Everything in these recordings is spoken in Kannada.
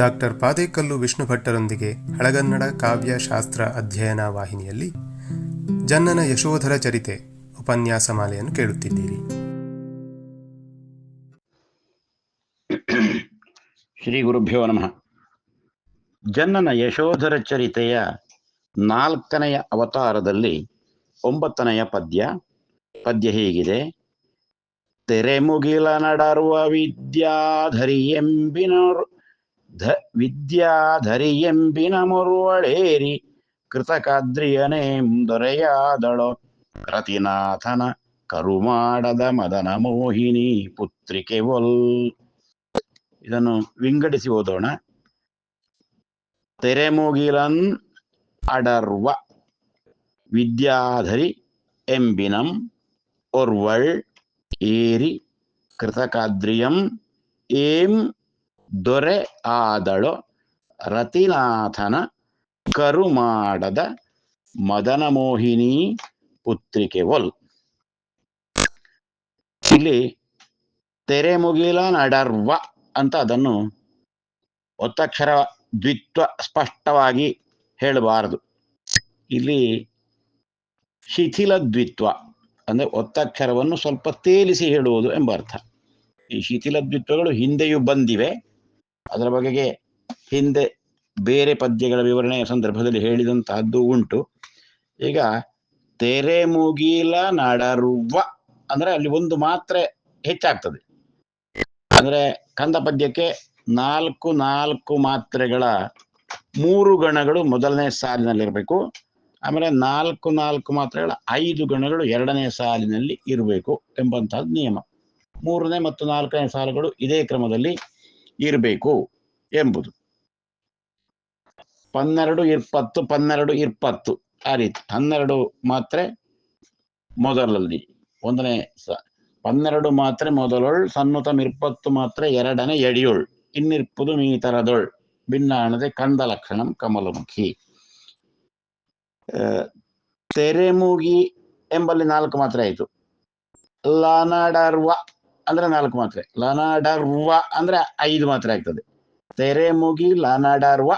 ಡಾಕ್ಟರ್ ಪಾದೇಕಲ್ಲು ವಿಷ್ಣು ಭಟ್ಟರೊಂದಿಗೆ ಹಳಗನ್ನಡ ಕಾವ್ಯ ಶಾಸ್ತ್ರ ಅಧ್ಯಯನ ವಾಹಿನಿಯಲ್ಲಿ ಜನ್ನನ ಯಶೋಧರ ಚರಿತೆ ಉಪನ್ಯಾಸ ಮಾಲೆಯನ್ನು ಕೇಳುತ್ತಿದ್ದೀರಿ. ಶ್ರೀ ಗುರುಭ್ಯೋ ನಮಃ. ಜನ್ನನ ಯಶೋಧರ ಚರಿತೆಯ ನಾಲ್ಕನೆಯ ಅವತಾರದಲ್ಲಿ ಒಂಬತ್ತನೆಯ ಪದ್ಯ. ಪದ್ಯ ಹೀಗಿದೆ. ತೆರೆಮುಗಿಲ ನಡರುವ ವಿದ್ಯಾಧರಿ ಎಂಬಿನ ಧ ವಿದ್ಯಾಧರಿ ಎಂಬಿನ ಮುರುವಳೇರಿ, ಕೃತಕಾದ್ರಿಯನೇ ದೊರೆಯಾದಳೋ. ರತಿನಾಥನ ಕರುಮಾಡದ ಮದನ ಮೋಹಿನಿ ಪುತ್ರಿಕೆ ಒಲ್ ಇದನ್ನು ವಿಂಗಡಿಸಿ ಓದೋಣ. ತೆರೆಮುಗಿಲನ್ ಅಡರ್ವ ವಿದ್ಯಾಧರಿ ಎಂಬಿನಂ ಒರ್ವಳ್ ಏರಿ, ಕೃತಕಾದ್ರಿಯಂ ಏಂ ದೊರೆ ಆದಳು. ರತಿನಾಥನ ಕರುಮಾಡದ ಮದನ ಮೋಹಿನಿ ಪುತ್ರಿಕೆ ಒಲ್ ಇಲ್ಲಿ ತೆರೆಮುಗಿಲ ನಡರ್ವ ಅಂತ ಅದನ್ನು ಒತ್ತಕ್ಷರ ದ್ವಿತ್ವ ಸ್ಪಷ್ಟವಾಗಿ ಹೇಳಬಾರದು. ಇಲ್ಲಿ ಶಿಥಿಲ ದ್ವಿತ್ವ ಅಂದ್ರೆ ಒತ್ತಕ್ಷರವನ್ನು ಸ್ವಲ್ಪ ತೇಲಿಸಿ ಹೇಳುವುದು ಎಂಬ ಅರ್ಥ ಈ ಶಿಥಿಲ ದ್ವಿತ್ವಗಳು ಹಿಂದೆಯೂ ಬಂದಿವೆ. ಅದರ ಬಗೆಗೆ ಹಿಂದೆ ಬೇರೆ ಪದ್ಯಗಳ ವಿವರಣೆಯ ಸಂದರ್ಭದಲ್ಲಿ ಹೇಳಿದಂತಹದ್ದು ಉಂಟು. ಈಗ ತೆರೆ ಮುಗಿಲ ನಡರುವ ಅಂದ್ರೆ ಅಲ್ಲಿ ಒಂದು ಮಾತ್ರೆ ಹೆಚ್ಚಾಗ್ತದೆ. ಅಂದ್ರೆ ಕಂದ ಪದ್ಯಕ್ಕೆ ನಾಲ್ಕು ನಾಲ್ಕು ಮಾತ್ರೆಗಳ ಮೂರು ಗಣಗಳು ಮೊದಲನೇ ಸಾಲಿನಲ್ಲಿರಬೇಕು. ಆಮೇಲೆ ನಾಲ್ಕು ನಾಲ್ಕು ಮಾತ್ರೆಗಳ ಐದು ಗಣಗಳು ಎರಡನೇ ಸಾಲಿನಲ್ಲಿ ಇರಬೇಕು ಎಂಬಂತಹ ನಿಯಮ. ಮೂರನೇ ಮತ್ತು ನಾಲ್ಕನೇ ಸಾಲುಗಳು ಇದೇ ಕ್ರಮದಲ್ಲಿ ಇರಬೇಕು ಎಂಬುದು. ಪನ್ನೆರಡು ಇಪ್ಪತ್ತು ಪನ್ನೆರಡು ಇಪ್ಪತ್ತು, ಆ ರೀತಿ. ಹನ್ನೆರಡು ಮಾತ್ರೆ ಮೊದಲಲ್ಲಿ, ಒಂದನೇ ಸ, ಪನ್ನೆರಡು ಮಾತ್ರೆ ಮೊದಲೊಳ್, ಸನ್ನುತ ಇಪ್ಪತ್ತು ಮಾತ್ರೆ ಎರಡನೇ ಎಡಿಯೋಳ್. ಇನ್ನಿರ್ಪುದು ಮೀತರದೊಳ್, ಭಿನ್ನಾಣದೆ ಕಂದ ಲಕ್ಷಣಂ ಕಮಲಮುಖಿ ತೆರೆಮೂಗಿ ಎಂಬಲ್ಲಿ ನಾಲ್ಕು ಮಾತ್ರ ಆಯಿತು. ಲನಾಡರ್ವ ಅಂದ್ರೆ ನಾಲ್ಕು ಮಾತ್ರೆ. ಲನಾಡರ್ವ ಅಂದ್ರೆ ಐದು ಮಾತ್ರೆ ಆಗ್ತದೆ. ತೆರೆಮುಗಿ ಲನಾಡರ್ವ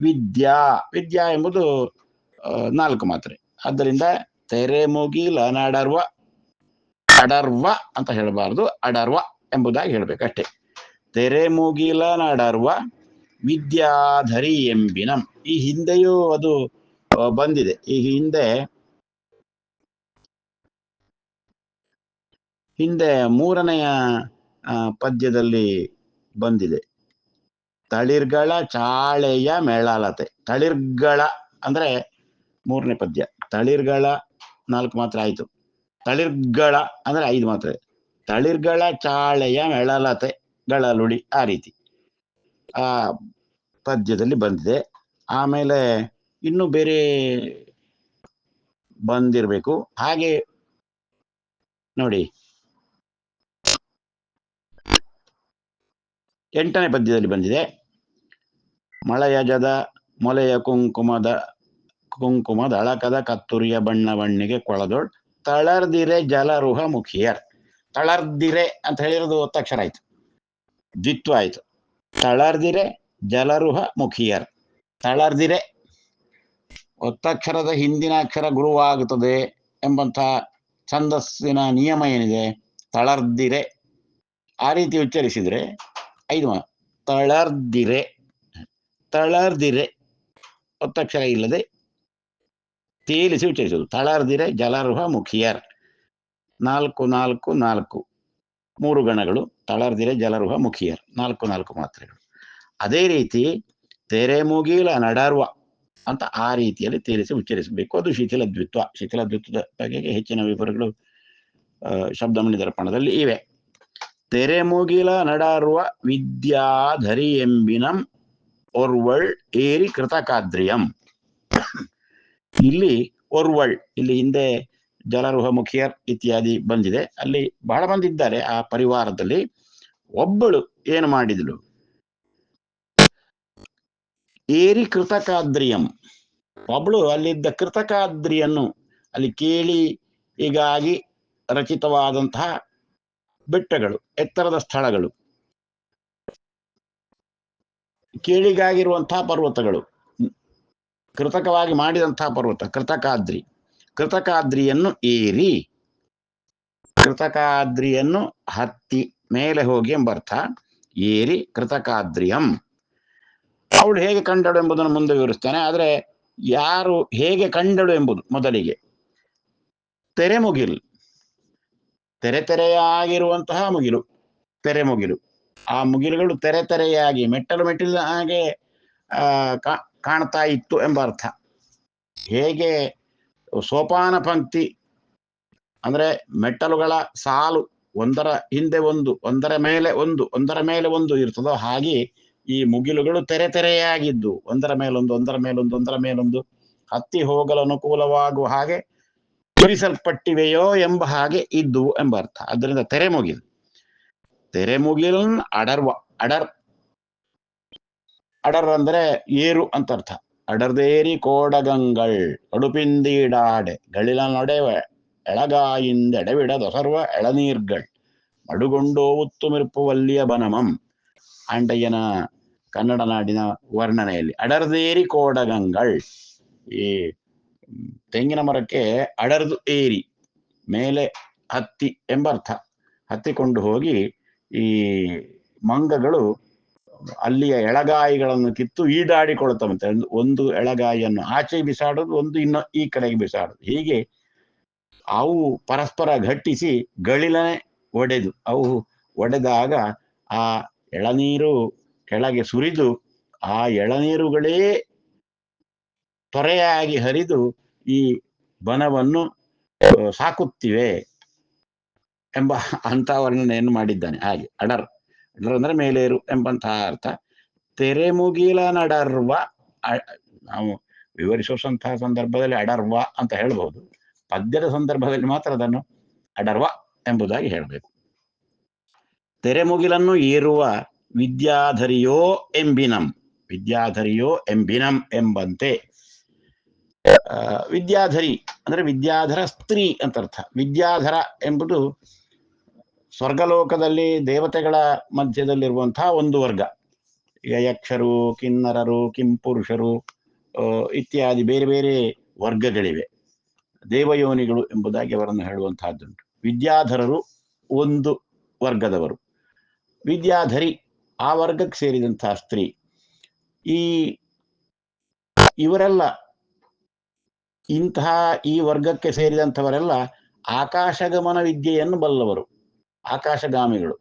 ವಿದ್ಯಾ. ವಿದ್ಯಾ ಎಂಬುದು ನಾಲ್ಕು ಮಾತ್ರೆ. ಆದ್ದರಿಂದ ತೆರೆಮುಗಿ ಲನಾಡರ್ವ ಅಡರ್ವ ಅಂತ ಹೇಳಬಾರದು. ಅಡರ್ವ ಎಂಬುದಾಗಿ ಹೇಳಬೇಕಷ್ಟೇ ತೆರೆ ಮುಗಿಲ ನಡರುವ ವಿದ್ಯಾಧರಿ ಎಂಬಿನಂ. ಈ ಹಿಂದೆಯೂ ಅದು ಬಂದಿದೆ. ಈ ಹಿಂದೆ ಹಿಂದೆ ಮೂರನೆಯ ಪದ್ಯದಲ್ಲಿ ಬಂದಿದೆ. ತಳಿರ್ಗಳ ಚಾಳೆಯ ಮೇಳಾಲತೆ. ತಳಿರ್ಗಳ ಅಂದ್ರೆ ಮೂರನೇ ಪದ್ಯ. ತಳಿರ್ಗಳ ನಾಲ್ಕು ಮಾತ್ರ ಆಯಿತು. ತಳಿರ್ಗಳ ಅಂದ್ರೆ ಐದು ಮಾತ್ರ. ತಳಿರ್ಗಳ ಚಾಳೆಯ ಮೆಳಲತೆಗಳ ಲುಡಿ ಆ ರೀತಿ. ಆ ಪದ್ಯದಲ್ಲಿ ಬಂದಿದೆ. ಆಮೇಲೆ ಇನ್ನು ಬೇರೆ ಬಂದಿರಬೇಕು. ಹಾಗೆ ನೋಡಿ. ಎಂಟನೇ ಪದ್ಯದಲ್ಲಿ ಬಂದಿದೆ. ಮಳೆಯಜದ ಮೊಲೆಯ ಕುಂಕುಮದ ಕುಂಕುಮದ ಅಳಕದ ಕತ್ತುರಿಯ ಬಣ್ಣ ಬಣ್ಣಿಗೆ ಕೊಳದೊಳ್ ತಳರ್ದಿರೆ ಜಲರುಹ ಮುಖಿಯರ್ ತಳರ್ದಿರೆ ಅಂತ ಹೇಳಿರೋದು ಒತ್ತಕ್ಷರ ಆಯ್ತು. ದ್ವಿತ್ವ ಆಯ್ತು. ತಳರ್ದಿರೆ ಜಲರುಹ ಮುಖಿಯರ್ ತಳರ್ದಿರೆ ಒತ್ತಕ್ಷರದ ಹಿಂದಿನ ಅಕ್ಷರ ಗುರುವಾಗುತ್ತದೆ ಎಂಬಂತಹ ಛಂದಸ್ಸಿನ ನಿಯಮ ಏನಿದೆ? ತಳರ್ದಿರೆ. ಆ ರೀತಿ ಉಚ್ಚರಿಸಿದ್ರೆ ಐದು ತಳರ್ದಿರೆ ತಳರ್ದಿರೆ. ಒತ್ತಕ್ಷರ ಇಲ್ಲದೆ ತೇಲಿಸಿ ಉಚ್ಚರಿಸುವುದು. ತಳರ್ದಿರೆ, ಜಲರುಹ, ಮುಖಿಯರ್. ನಾಲ್ಕು ನಾಲ್ಕು ನಾಲ್ಕು. ಮೂರು ಗಣಗಳು, ತಳರ್ದಿರೆ, ಜಲರುಹ, ಮುಖಿಯರ್. ನಾಲ್ಕು ನಾಲ್ಕು ಮಾತ್ರೆಗಳು. ಅದೇ ರೀತಿ ತೆರೆ ಮುಗಿಲ ನಡರ್ವ ಅಂತ ಆ ರೀತಿಯಲ್ಲಿ ತೇಲಿಸಿ ಉಚ್ಚರಿಸಬೇಕು. ಅದು ಶಿಥಿಲದ್ವಿತ್ವ ಶಿಥಿಲದ್ವಿತ್ವದ ಶಿಥಿಲ ದ್ವಿತ್ವದ ಬಗೆಗೆ ಹೆಚ್ಚಿನ ವಿವರಗಳು ಶಬ್ದಮಣಿ ದರ್ಪಣದಲ್ಲಿ ಇವೆ. ತೆರೆ ಮುಗಿಲ ನಡರುವ ವಿದ್ಯಾಧರಿ ಎಂಬಿನಂ ಒರ್ವಳ್ ಏರಿ ಕೃತಕಾದ್ರಿಯಂ. ಇಲ್ಲಿ ಒರ್ವಳ್, ಇಲ್ಲಿ ಹಿಂದೆ ಜಲರುಹ ಮುಖಿಯರ್ ಇತ್ಯಾದಿ ಬಂದಿದೆ. ಅಲ್ಲಿ ಬಹಳ ಬಂದಿದ್ದಾರೆ ಆ ಪರಿವಾರದಲ್ಲಿ. ಒಬ್ಬಳು ಏನು ಮಾಡಿದಳು ಏರಿ ಕೃತಕಾದ್ರಿಯಂ. ಒಬ್ಬಳು ಅಲ್ಲಿದ್ದ ಕೃತಕಾದ್ರಿಯನ್ನು ಅಲ್ಲಿ ಕೇಳಿ ಈಗಾಗಿ ರಚಿತವಾದಂತಹ ಬೆಟ್ಟಗಳು, ಎತ್ತರದ ಸ್ಥಳಗಳು, ಕೇಳಿಗಾಗಿರುವಂತಹ ಪರ್ವತಗಳು, ಕೃತಕವಾಗಿ ಮಾಡಿದಂತಹ ಪರ್ವತ, ಕೃತಕಾದ್ರಿ, ಕೃತಕಾದ್ರಿಯನ್ನು ಏರಿ, ಕೃತಕಾದ್ರಿಯನ್ನು ಹತ್ತಿ ಮೇಲೆ ಹೋಗಿ ಎಂಬರ್ಥ, ಏರಿ ಕೃತಕಾದ್ರಿಯಂ. ಅವಳು ಹೇಗೆ ಕಂಡಳು ಎಂಬುದನ್ನು ಮುಂದೆ ವಿವರಿಸ್ತಾನೆ, ಆದರೆ ಯಾರು ಹೇಗೆ ಕಂಡಳು ಎಂಬುದು ಮೊದಲಿಗೆ. ತೆರೆ ಮುಗಿಲು ತೆರೆ ತೆರೆಯಾಗಿರುವಂತಹ ಮುಗಿಲು, ತೆರೆ ಮುಗಿಲು. ಆ ಮುಗಿಲುಗಳು ತೆರೆ ತೆರೆಯಾಗಿ ಮೆಟ್ಟಲು ಮೆಟ್ಟಿಲ ಹಾಗೆ ಕಾಣ್ತಾ ಇತ್ತು ಎಂಬ ಅರ್ಥ. ಹೇಗೆ ಸೋಪಾನ ಪಂಕ್ತಿ, ಅಂದ್ರೆ ಮೆಟ್ಟಲುಗಳ ಸಾಲು ಒಂದರ ಹಿಂದೆ ಒಂದು, ಒಂದರ ಮೇಲೆ ಒಂದು, ಒಂದರ ಮೇಲೆ ಒಂದು ಇರ್ತದೋ ಹಾಗೆ ಈ ಮುಗಿಲುಗಳು ತೆರೆ ತೆರೆಯಾಗಿದ್ದು, ಒಂದರ ಮೇಲೊಂದು ಒಂದರ ಮೇಲೊಂದು ಒಂದರ ಮೇಲೊಂದು ಹತ್ತಿ ಹೋಗಲು ಅನುಕೂಲವಾಗುವ ಹಾಗೆ ಇರಿಸಲ್ಪಟ್ಟಿವೆಯೋ ಎಂಬ ಹಾಗೆ ಇದ್ದು ಎಂಬ ಅರ್ಥ. ಅದರಿಂದ ತೆರೆ ಮುಗಿಲ್. ತೆರೆ ಮುಗಿಲ್ ಅಡರ್ವ ಅಡರ್. ಅಡರ್ ಅಂದ್ರೆ ಏರು ಅಂತ ಅರ್ಥ. ಅಡರ್ದೇರಿ ಕೋಡಗಂಗಳ್ ಅಡುಪಿಂದೀಡಾಡೆ ಗಳಿಲ ನೊಡೆವ ಎಳಗಾಯಿಂದೆಡವಿಡ ದೊಸರ್ವ ಎಳನೀರ್ಗಳ್ ಮಡುಗೊಂಡೋ ಉತ್ತುಮಿರ್ಪುವಲ್ಲಿಯ ವಲ್ಲಿಯ ಬನಮಂ. ಆಂಡಯ್ಯನ ಕನ್ನಡ ನಾಡಿನ ವರ್ಣನೆಯಲ್ಲಿ. ಅಡರ್ದೇರಿ ಕೋಡಗಂಗಳ್ ಈ ತೆಂಗಿನ ಮರಕ್ಕೆ ಅಡರ್ದು ಏರಿ, ಮೇಲೆ ಹತ್ತಿ ಎಂಬರ್ಥ. ಹತ್ತಿಕೊಂಡು ಹೋಗಿ ಈ ಮಂಗಗಳು ಅಲ್ಲಿಯ ಎಳಗಾಯಿಗಳನ್ನು ಕಿತ್ತು ಈಡಾಡಿಕೊಳ್ತವಂತೆ ಒಂದು- ಒಂದು ಎಳಗಾಯಿಯನ್ನು ಆಚೆ ಬಿಸಾಡೋದು, ಒಂದು ಇನ್ನು ಈ ಕಡೆಗೆ ಬಿಸಾಡೋದು. ಹೀಗೆ ಅವು ಪರಸ್ಪರ ಘಟ್ಟಿಸಿ ಗಳಿಲನೆ ಒಡೆದು, ಅವು ಒಡೆದಾಗ ಆ ಎಳನೀರು ಕೆಳಗೆ ಸುರಿದು ಆ ಎಳನೀರುಗಳೇ ತೊರೆಯಾಗಿ ಹರಿದು ಈ ಬನವನ್ನು ಸಾಕುತ್ತಿವೆ ಎಂಬ ಅಂತ ವರ್ಣನೆಯನ್ನು ಮಾಡಿದ್ದಾನೆ? ಹಾಗೆ, ಅಡರ್. ಅಡರ್ ಅಂದ್ರೆ ಮೇಲೇರು ಎಂಬಂತಹ ಅರ್ಥ. ತೆರೆಮುಗಿಲ ನಡರ್ವ ನಾವು ವಿವರಿಸುವಂತಹ ಸಂದರ್ಭದಲ್ಲಿ ಅಡರ್ವ ಅಂತ ಹೇಳ್ಬಹುದು. ಪದ್ಯದ ಸಂದರ್ಭದಲ್ಲಿ ಮಾತ್ರ ಅದನ್ನು ಅಡರ್ವ ಎಂಬುದಾಗಿ ಹೇಳಬೇಕು. ತೆರೆಮುಗಿಲನ್ನು ಏರುವ ವಿದ್ಯಾಧರಿಯೋ ಎಂಬಿನಂ. ವಿದ್ಯಾಧರಿಯೋ ಎಂಬಿನಂ ಎಂಬಂತೆ. ವಿದ್ಯಾಧರಿ ಅಂದ್ರೆ ವಿದ್ಯಾಧರ ಸ್ತ್ರೀ ಅಂತ ಅರ್ಥ. ವಿದ್ಯಾಧರ ಎಂಬುದು ಸ್ವರ್ಗಲೋಕದಲ್ಲಿ ದೇವತೆಗಳ ಮಧ್ಯದಲ್ಲಿರುವಂತಹ ಒಂದು ವರ್ಗ. ಈಗ ಯಕ್ಷರು ಕಿನ್ನರರು, ಕಿಂಪುರುಷರು ಇತ್ಯಾದಿ ಬೇರೆ ಬೇರೆ ವರ್ಗಗಳಿವೆ. ದೇವಯೋನಿಗಳು ಎಂಬುದಾಗಿ ಅವರನ್ನು ಹೇಳುವಂತಹದ್ದುಂಟು ವಿದ್ಯಾಧರರು ಒಂದು ವರ್ಗದವರು. ವಿದ್ಯಾಧರಿ ಆ ವರ್ಗಕ್ಕೆ ಸೇರಿದಂತಹ ಸ್ತ್ರೀ. ಈ ಇವರೆಲ್ಲ ಇಂತಹ ಈ ವರ್ಗಕ್ಕೆ ಸೇರಿದಂಥವರೆಲ್ಲ ಆಕಾಶಗಮನ ವಿದ್ಯೆಯನ್ನು ಬಲ್ಲವರು, ಆಕಾಶಗಾಮಿಗಳು.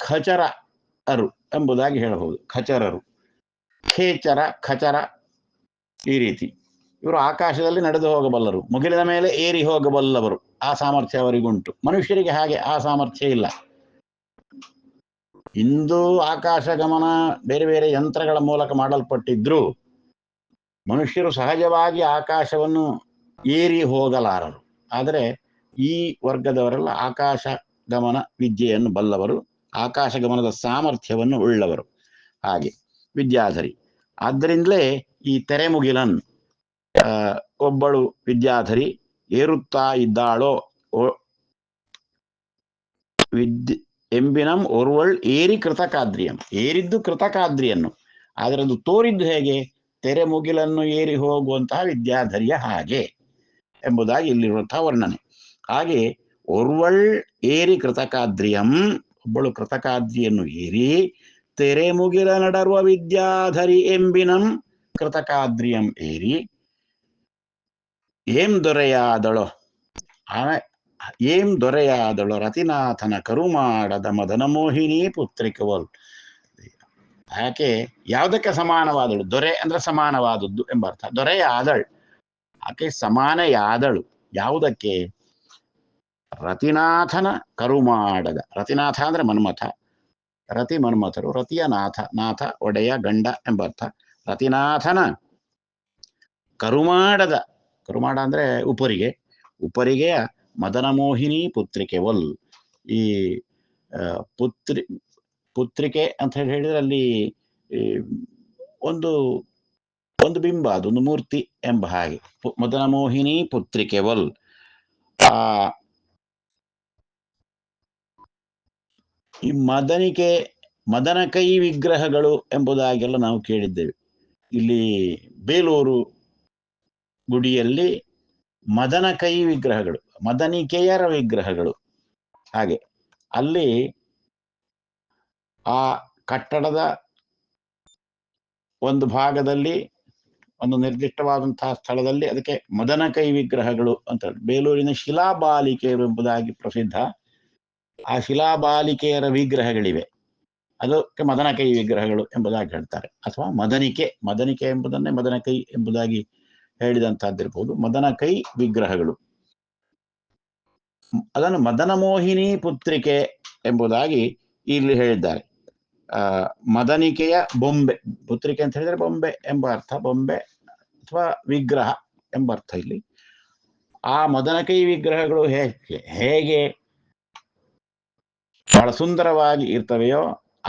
ಖಚರ ಅರು ಎಂಬುದಾಗಿ ಹೇಳಬಹುದು. ಖಚರರು. ಖೇಚರ, ಖಚರ ಈ ರೀತಿ. ಇವರು ಆಕಾಶದಲ್ಲಿ ನಡೆದು ಹೋಗಬಲ್ಲರು. ಮುಗಿಲಿನ ಮೇಲೆ ಏರಿ ಹೋಗಬಲ್ಲವರು. ಆ ಸಾಮರ್ಥ್ಯ ಅವರಿಗುಂಟು. ಮನುಷ್ಯರಿಗೆ ಹಾಗೆ ಆ ಸಾಮರ್ಥ್ಯ ಇಲ್ಲ. ಇಂದು ಆಕಾಶಗಮನ ಬೇರೆ ಬೇರೆ ಯಂತ್ರಗಳ ಮೂಲಕ ಮಾಡಲ್ಪಟ್ಟಿದ್ರು ಮನುಷ್ಯರು ಸಹಜವಾಗಿ ಆಕಾಶವನ್ನು ಏರಿ ಹೋಗಲಾರರು. ಆದರೆ ಈ ವರ್ಗದವರೆಲ್ಲ ಆಕಾಶ ಗಮನ ವಿದ್ಯೆಯನ್ನು ಬಲ್ಲವರು, ಆಕಾಶ ಗಮನದ ಸಾಮರ್ಥ್ಯವನ್ನು ಉಳ್ಳವರು. ಹಾಗೆ ವಿದ್ಯಾಧರಿ. ಆದ್ದರಿಂದಲೇ ಈ ತೆರೆಮುಗಿಲನ್ ಒಬ್ಬಳು ವಿದ್ಯಾಧರಿ ಏರುತ್ತಾ ಇದ್ದಾಳೋ ವಿದ್ಯೆ, ಎಂಬಿನಂ ಓರ್ವಳ್ ಏರಿ ಕೃತಕಾದ್ರಿಯಂ. ಏರಿದ್ದು ಕೃತಕಾದ್ರಿಯನ್ನು. ಆದರೆ ಅದು ತೋರಿದ್ದು ಹೇಗೆ? ತೆರೆ ಮುಗಿಲನ್ನು ಏರಿ ಹೋಗುವಂತಹ ವಿದ್ಯಾಧರಿಯ ಹಾಗೆ ಎಂಬುದಾಗಿ ಇಲ್ಲಿರುವಂತಹ ವರ್ಣನೆ. ಹಾಗೆ ಒರ್ವಳ್ ಏರಿ ಕೃತಕಾದ್ರಿಯಂ, ಒಬ್ಬಳು ಕೃತಕಾದ್ರಿಯನ್ನು ಏರಿ ತೆರೆ ಮುಗಿಲ ನಡರುವ ವಿದ್ಯಾಧರಿ ಎಂಬಿನಂ ಕೃತಕಾದ್ರಿಯಂ ಏರಿ ಏಂ ದೊರೆಯಾದಳೋ. ಆಮೆ ಏಂ ದೊರೆಯಾದಳು ರತಿನಾಥನ ಕರುಮಾಡದ ಮದನ ಮೋಹಿನಿ ಪುತ್ರಿಕವಲ್ ಆಕೆ ಯಾವುದಕ್ಕೆ ಸಮಾನವಾದಳು? ದೊರೆ ಅಂದ್ರೆ ಸಮಾನವಾದದ್ದು ಎಂಬ ಅರ್ಥ. ದೊರೆಯಾದಳು ಆಕೆ ಸಮಾನ ಯಾದಳು. ಯಾವುದಕ್ಕೆ? ರತಿನಾಥನ ಕರುಮಾಡದ. ರತಿನಾಥ ಅಂದ್ರೆ ಮನ್ಮಥ. ರತಿ ಮನ್ಮಥರು. ರತಿಯ ನಾಥ. ನಾಥ, ಒಡೆಯ, ಗಂಡ ಎಂಬ ಅರ್ಥ. ರತಿನಾಥನ ಕರುಮಾಡದ. ಕರುಮಾಡ ಅಂದ್ರೆ ಉಪರಿಗೆ. ಉಪರಿಗೆಯ ಮದನ ಮೋಹಿನಿ ಪುತ್ರಿಕೆ ಒಲ್ ಈ ಪುತ್ರಿ ಪುತ್ರಿಕೆ ಅಂತ ಹೇಳಿ ಹೇಳಿದ್ರೆ ಅಲ್ಲಿ ಒಂದು ಒಂದು ಬಿಂಬ, ಅದೊಂದು ಮೂರ್ತಿ ಎಂಬ ಹಾಗೆ. ಮದನ ಮೋಹಿನಿ ಪುತ್ರಿಕೆ ಒಲ್ ಆ, ಈ ಮದನಿಕೆ ಮದನಕೈ ವಿಗ್ರಹಗಳು ಎಂಬುದಾಗೆಲ್ಲ ನಾವು ಕೇಳಿದ್ದೇವೆ. ಇಲ್ಲಿ ಬೇಲೂರು ಗುಡಿಯಲ್ಲಿ ಮದನಕೈ ವಿಗ್ರಹಗಳು, ಮದನಿಕೆಯರ ವಿಗ್ರಹಗಳು ಹಾಗೆ. ಅಲ್ಲಿ ಆ ಕಟ್ಟಡದ ಒಂದು ಭಾಗದಲ್ಲಿ, ಒಂದು ನಿರ್ದಿಷ್ಟವಾದಂತಹ ಸ್ಥಳದಲ್ಲಿ ಅದಕ್ಕೆ ಮದನಕೈ ವಿಗ್ರಹಗಳು ಅಂತ. ಬೇಲೂರಿನ ಶಿಲಾಬಾಲಿಕೆಯರು ಎಂಬುದಾಗಿ ಪ್ರಸಿದ್ಧ ಆ ಶಿಲಾಬಾಲಿಕೆಯರ ವಿಗ್ರಹಗಳಿವೆ. ಅದಕ್ಕೆ ಮದನಕೈ ವಿಗ್ರಹಗಳು ಎಂಬುದಾಗಿ ಹೇಳ್ತಾರೆ. ಅಥವಾ ಮದನಿಕೆ ಮದನಿಕೆ ಎಂಬುದನ್ನೇ ಮದನಕೈ ಎಂಬುದಾಗಿ ಹೇಳಿದಂತಹದ್ದಿರ್ಬೋದು. ಮದನಕೈ ವಿಗ್ರಹಗಳು. ಅದನ್ನು ಮದನ ಮೋಹಿನಿ ಪುತ್ರಿಕೆ ಎಂಬುದಾಗಿ ಇಲ್ಲಿ ಹೇಳಿದ್ದಾರೆ. ಮದನಿಕೆಯ ಬೊಂಬೆ, ಪುತ್ರಿಕೆ ಅಂತ ಹೇಳಿದ್ರೆ ಬೊಂಬೆ ಎಂಬ ಅರ್ಥ, ಬೊಂಬೆ ಅಥವಾ ವಿಗ್ರಹ ಎಂಬ ಅರ್ಥ ಇಲ್ಲಿ. ಆ ಮದನಕೈ ವಿಗ್ರಹಗಳು ಹೇಗೆ ಹೇಗೆ ಬಹಳ ಸುಂದರವಾಗಿ ಇರ್ತವೆಯೋ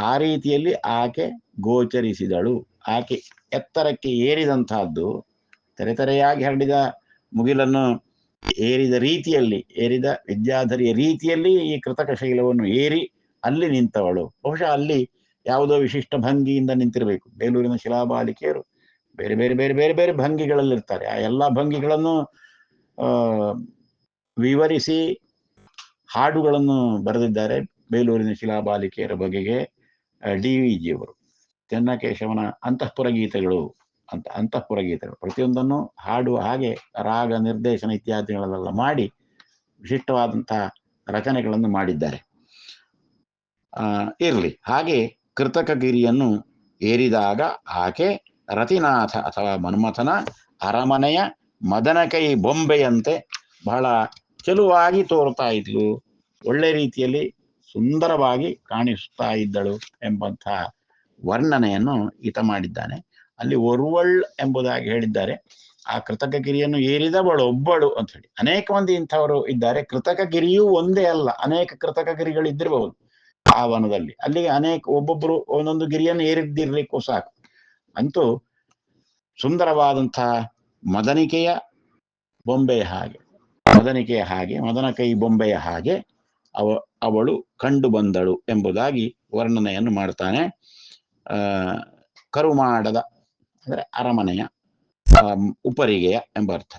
ಆ ರೀತಿಯಲ್ಲಿ ಆಕೆ ಗೋಚರಿಸಿದಳು. ಆಕೆ ಎತ್ತರಕ್ಕೆ ಏರಿದಂತಹದ್ದು ತೆರೆತರೆಯಾಗಿ ಹರಡಿದ ಮುಗಿಲನ್ನು ಏರಿದ ರೀತಿಯಲ್ಲಿ, ಏರಿದ ವಿದ್ಯಾಧರಿಯ ರೀತಿಯಲ್ಲಿ ಈ ಕೃತಕ ಶೈಲವನ್ನು ಏರಿ ಅಲ್ಲಿ ನಿಂತವಳು. ಬಹುಶಃ ಅಲ್ಲಿ ಯಾವುದೋ ವಿಶಿಷ್ಟ ಭಂಗಿಯಿಂದ ನಿಂತಿರಬೇಕು. ಬೇಲೂರಿನ ಶಿಲಾಬಾಲಿಕೆಯರು ಬೇರೆ ಬೇರೆ ಬೇರೆ ಬೇರೆ ಬೇರೆ ಭಂಗಿಗಳಲ್ಲಿರ್ತಾರೆ. ಆ ಎಲ್ಲ ಭಂಗಿಗಳನ್ನು ವಿವರಿಸಿ ಹಾಡುಗಳನ್ನು ಬರೆದಿದ್ದಾರೆ ಬೇಲೂರಿನ ಶಿಲಾಬಾಲಿಕೆಯರ ಬಗೆಗೆ ಡಿ ವಿ ಜಿಯವರು ಚೆನ್ನಕೇಶವನ ಅಂತಃಪುರ ಗೀತೆಗಳು ಅಂತ ಅಂತಃಪುರ ಗೀತೆಗಳು ಪ್ರತಿಯೊಂದನ್ನು ಹಾಡುವ ಹಾಗೆ ರಾಗ, ನಿರ್ದೇಶನ ಇತ್ಯಾದಿಗಳನ್ನೆಲ್ಲ ಮಾಡಿ ವಿಶಿಷ್ಟವಾದಂತಹ ರಚನೆಗಳನ್ನು ಮಾಡಿದ್ದಾರೆ. ಇರ್ಲಿ. ಹಾಗೆ ಕೃತಕಗಿರಿಯನ್ನು ಏರಿದಾಗ ಆಕೆ ರತಿನಾಥ ಅಥವಾ ಮನ್ಮಥನ ಅರಮನೆಯ ಮದನಕೈ ಬೊಂಬೆಯಂತೆ ಬಹಳ ಚೆಲುವಾಗಿ ತೋರ್ತಾ ಇದ್ಲು. ಒಳ್ಳೆ ರೀತಿಯಲ್ಲಿ ಸುಂದರವಾಗಿ ಕಾಣಿಸ್ತಾ ಇದ್ದಳು ಎಂಬಂತಹ ವರ್ಣನೆಯನ್ನು ಈತ ಮಾಡಿದ್ದಾನೆ. ಅಲ್ಲಿ ಒರ್ವಳ್ ಎಂಬುದಾಗಿ ಹೇಳಿದ್ದಾರೆ. ಆ ಕೃತಕ ಗಿರಿಯನ್ನು ಏರಿದವಳು ಒಬ್ಬಳು ಅಂತ ಹೇಳಿ. ಅನೇಕ ಮಂದಿ ಇಂಥವರು ಇದ್ದಾರೆ. ಕೃತಕ ಗಿರಿಯೂ ಒಂದೇ ಅಲ್ಲ. ಅನೇಕ ಕೃತಕಗಿರಿಗಳು ಇದ್ದಿರಬಹುದು ಆ ವನದಲ್ಲಿ ಅಲ್ಲಿಗೆ ಅನೇಕ ಒಬ್ಬೊಬ್ಬರು ಒಂದೊಂದು ಗಿರಿಯನ್ನು ಏರಿದ್ದಿರ್ಲಿಕ್ಕೂ ಸಾಕು. ಅಂತೂ ಸುಂದರವಾದಂತಹ ಮದನಿಕೆಯ ಬೊಂಬೆಯ ಹಾಗೆ, ಮದನಿಕೆಯ ಹಾಗೆ, ಮದನ ಕೈ ಬೊಂಬೆಯ ಹಾಗೆ ಅವ, ಅವಳು ಕಂಡು ಬಂದಳು ಎಂಬುದಾಗಿ ವರ್ಣನೆಯನ್ನು ಮಾಡ್ತಾನೆ. ಆ, ಕರುಮಾಡದ, ಅಂದ್ರೆ ಅರಮನೆಯ ಉಪರಿಗೆಯ ಎಂಬ ಅರ್ಥ.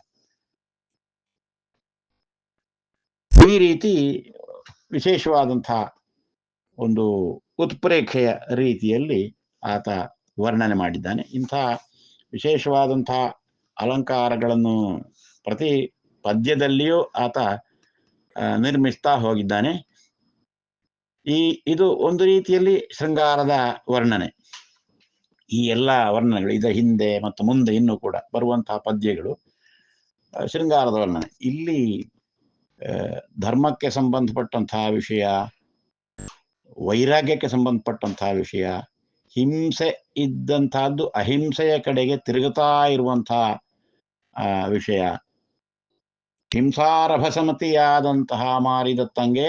ಈ ರೀತಿ ವಿಶೇಷವಾದಂತಹ ಒಂದು ಉತ್ಪ್ರೇಕ್ಷೆಯ ರೀತಿಯಲ್ಲಿ ಆತ ವರ್ಣನೆ ಮಾಡಿದ್ದಾನೆ. ಇಂಥ ವಿಶೇಷವಾದಂಥ ಅಲಂಕಾರಗಳನ್ನು ಪ್ರತಿ ಪದ್ಯದಲ್ಲಿಯೂ ಆತ ನಿರ್ಮಿಸ್ತಾ ಹೋಗಿದ್ದಾನೆ. ಈ, ಇದು ಒಂದು ರೀತಿಯಲ್ಲಿ ಶೃಂಗಾರದ ವರ್ಣನೆ. ಈ ಎಲ್ಲ ವರ್ಣನೆಗಳು ಇದರ ಹಿಂದೆ ಮತ್ತು ಮುಂದೆ ಇನ್ನೂ ಕೂಡ ಬರುವಂತಹ ಪದ್ಯಗಳು ಶೃಂಗಾರದ ವರ್ಣನೆ. ಇಲ್ಲಿ ಧರ್ಮಕ್ಕೆ ಸಂಬಂಧಪಟ್ಟಂತಹ ವಿಷಯ ವೈರಾಗ್ಯಕ್ಕೆ ಸಂಬಂಧಪಟ್ಟಂತಹ ವಿಷಯ, ಹಿಂಸೆ ಇದ್ದಂತಹದ್ದು ಅಹಿಂಸೆಯ ಕಡೆಗೆ ತಿರುಗುತ್ತಾ ಇರುವಂತಹ ವಿಷಯ. ಹಿಂಸಾರಭಸಮತಿಯಾದಂತಹ ಮಾರಿದತ್ತಂಗೆ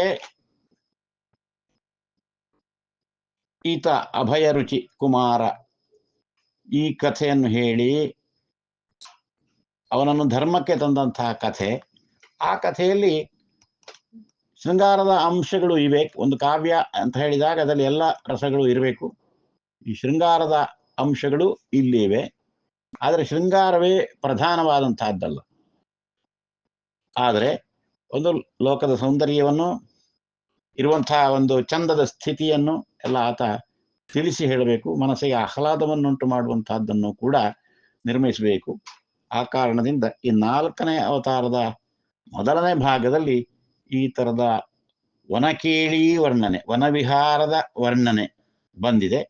ಈತ ಅಭಯ ರುಚಿ ಕುಮಾರ. ಈ ಕಥೆಯನ್ನು ಹೇಳಿ ಅವನನ್ನು ಧರ್ಮಕ್ಕೆ ತಂದಂತಹ ಕಥೆ. ಆ ಕಥೆಯಲ್ಲಿ ಶೃಂಗಾರದ ಅಂಶಗಳು ಇವೆ. ಒಂದು ಕಾವ್ಯ ಅಂತ ಹೇಳಿದಾಗ ಅದರಲ್ಲಿ ಎಲ್ಲ ರಸಗಳು ಇರಬೇಕು. ಈ ಶೃಂಗಾರದ ಅಂಶಗಳು ಇಲ್ಲಿ ಇವೆ. ಆದರೆ ಶೃಂಗಾರವೇ ಪ್ರಧಾನವಾದಂತಹದ್ದಲ್ಲ. ಆದರೆ ಒಂದು ಲೋಕದ ಸೌಂದರ್ಯವನ್ನು, ಇರುವಂತಹ ಒಂದು ಚಂದದ ಸ್ಥಿತಿಯನ್ನು ಎಲ್ಲ ಆತ ತಿಳಿಸಿ ಹೇಳಬೇಕು. ಮನಸ್ಸಿಗೆ ಆಹ್ಲಾದವನ್ನುಂಟು ಮಾಡುವಂತಹದ್ದನ್ನು ಕೂಡ ನಿರ್ಮಿಸಬೇಕು. ಆ ಕಾರಣದಿಂದ ಈ ನಾಲ್ಕನೇ ಅವತಾರದ ಮೊದಲನೇ ಭಾಗದಲ್ಲಿ ಈ ತರದ ವನಕೇಳಿ ವರ್ಣನೆ ವನವಿಹಾರದ ವರ್ಣನೆ ಬಂದಿದೆ.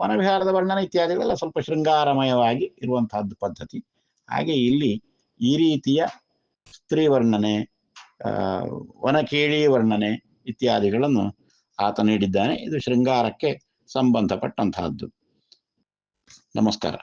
ವನವಿಹಾರದ ವರ್ಣನೆ ಇತ್ಯಾದಿಗಳೆಲ್ಲ ಸ್ವಲ್ಪ ಶೃಂಗಾರಮಯವಾಗಿ ಇರುವಂತಹದ್ದು ಪದ್ಧತಿ. ಹಾಗೆ ಇಲ್ಲಿ ಈ ರೀತಿಯ ಸ್ತ್ರೀ ವರ್ಣನೆ ವನಕೇಳಿ ವರ್ಣನೆ ಇತ್ಯಾದಿಗಳನ್ನು ಆತ ನೀಡಿದ್ದಾನೆ. ಇದು ಶೃಂಗಾರಕ್ಕೆ ಸಂಬಂಧಪಟ್ಟಂತಹದ್ದು. ನಮಸ್ಕಾರ.